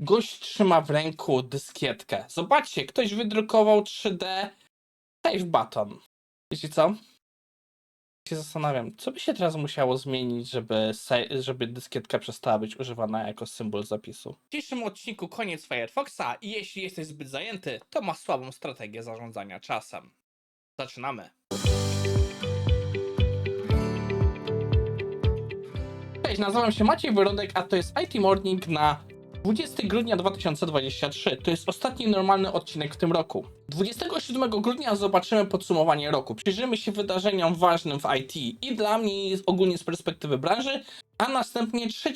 Gość trzyma w ręku dyskietkę. Zobaczcie, ktoś wydrukował 3D Save Button. Wiecie co? się zastanawiam, co by się teraz musiało zmienić, żeby, żeby dyskietka przestała być używana jako symbol zapisu. W dzisiejszym odcinku koniec Firefoxa i jeśli jesteś zbyt zajęty, to masz słabą strategię zarządzania czasem. Zaczynamy. Cześć, nazywam się Maciej Wyrodek, a to jest IT Morning na 20 grudnia 2023. To jest ostatni normalny odcinek w tym roku. 27 grudnia zobaczymy podsumowanie roku. Przyjrzymy się wydarzeniom ważnym w IT i dla mnie ogólnie z perspektywy branży, a następnie 3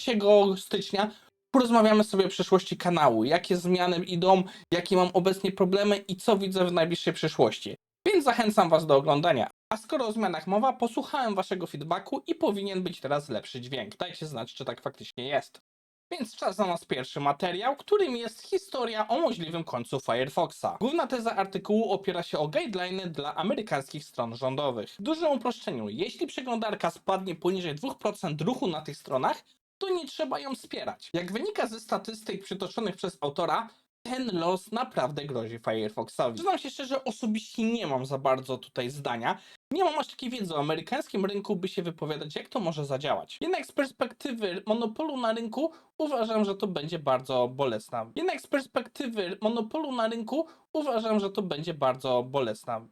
stycznia porozmawiamy sobie o przyszłości kanału, jakie zmiany idą, jakie mam obecnie problemy i co widzę w najbliższej przyszłości. Więc zachęcam Was do oglądania. A skoro o zmianach mowa, posłuchałem Waszego feedbacku i powinien być teraz lepszy dźwięk. Dajcie znać, czy tak faktycznie jest. Więc czas na nas pierwszy materiał, którym jest historia o możliwym końcu Firefoxa. Główna teza artykułu opiera się o guideliny dla amerykańskich stron rządowych. W dużym uproszczeniu, jeśli przeglądarka spadnie poniżej 2% ruchu na tych stronach, to nie trzeba ją wspierać. Jak wynika ze statystyk przytoczonych przez autora, ten los naprawdę grozi Firefoxowi. Przyznam się szczerze, osobiście nie mam za bardzo tutaj zdania. Nie mam aż takiej wiedzy o amerykańskim rynku, by się wypowiadać, jak to może zadziałać. Jednak z perspektywy monopolu na rynku uważam, że to będzie bardzo bolesna. Jednak z perspektywy monopolu na rynku uważam, że to będzie bardzo bolesna.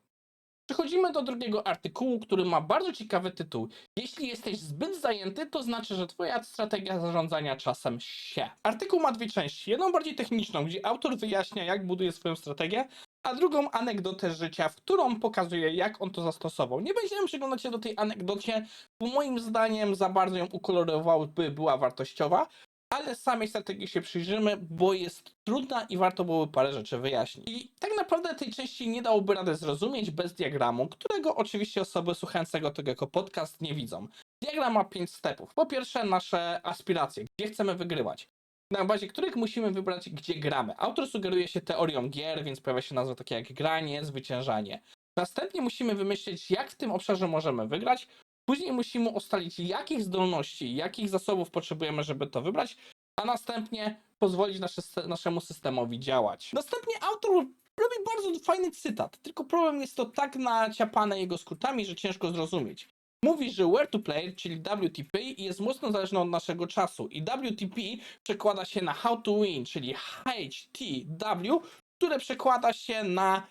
Przechodzimy do drugiego artykułu, który ma bardzo ciekawy tytuł. Jeśli jesteś zbyt zajęty, to znaczy, że twoja strategia zarządzania czasem się. Artykuł ma dwie części. Jedną bardziej techniczną, gdzie autor wyjaśnia, jak buduje swoją strategię, a drugą anegdotę życia, w którą pokazuje, jak on to zastosował. Nie będziemy przyglądać się do tej anegdocie, bo moim zdaniem za bardzo ją ukolorował, by była wartościowa, ale samej strategii się przyjrzymy, bo jest trudna i warto byłoby parę rzeczy wyjaśnić. I tak naprawdę tej części nie dałoby rady zrozumieć bez diagramu, którego oczywiście osoby słuchającego tego jako podcast nie widzą. Diagram ma pięć stepów. Po pierwsze, nasze aspiracje, gdzie chcemy wygrywać. Na bazie których musimy wybrać, gdzie gramy. Autor sugeruje się teorią gier, więc pojawia się nazwa takie jak granie, zwyciężanie. Następnie musimy wymyślić, jak w tym obszarze możemy wygrać. Później musimy ustalić, jakich zdolności, jakich zasobów potrzebujemy, żeby to wybrać, a następnie pozwolić nasze, naszemu systemowi działać. Następnie autor robi bardzo fajny cytat, tylko problem jest to tak naciapane jego skrótami, że ciężko zrozumieć. Mówi, że where to play, czyli WTP, jest mocno zależne od naszego czasu i WTP przekłada się na how to win, czyli HTW, które przekłada się na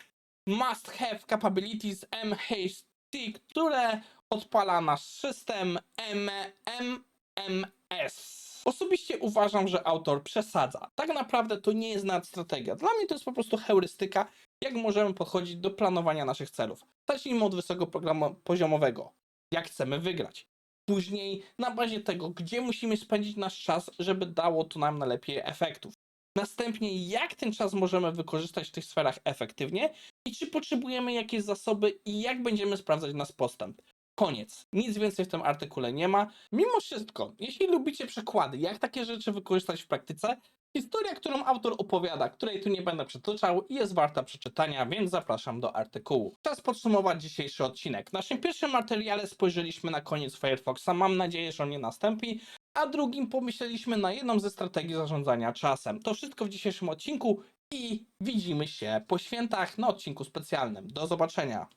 must have capabilities MHT, które odpala nasz system MMS. Osobiście uważam, że autor przesadza. Tak naprawdę to nie jest nawet strategia. Dla mnie to jest po prostu heurystyka, jak możemy podchodzić do planowania naszych celów. Zacznijmy od wysoko poziomowego. Jak chcemy wygrać. Później na bazie tego, gdzie musimy spędzić nasz czas, żeby dało to nam najlepiej efektów. Następnie, jak ten czas możemy wykorzystać w tych sferach efektywnie i czy potrzebujemy jakieś zasoby i jak będziemy sprawdzać nasz postęp. Koniec. Nic więcej w tym artykule nie ma. Mimo wszystko, jeśli lubicie przykłady, jak takie rzeczy wykorzystać w praktyce, historia, którą autor opowiada, której tu nie będę przytoczał, jest warta przeczytania, więc zapraszam do artykułu. Czas podsumować dzisiejszy odcinek. W naszym pierwszym materiale spojrzeliśmy na koniec Firefoxa, mam nadzieję, że on nie nastąpi, a drugim pomyśleliśmy na jedną ze strategii zarządzania czasem. To wszystko w dzisiejszym odcinku i widzimy się po świętach na odcinku specjalnym. Do zobaczenia.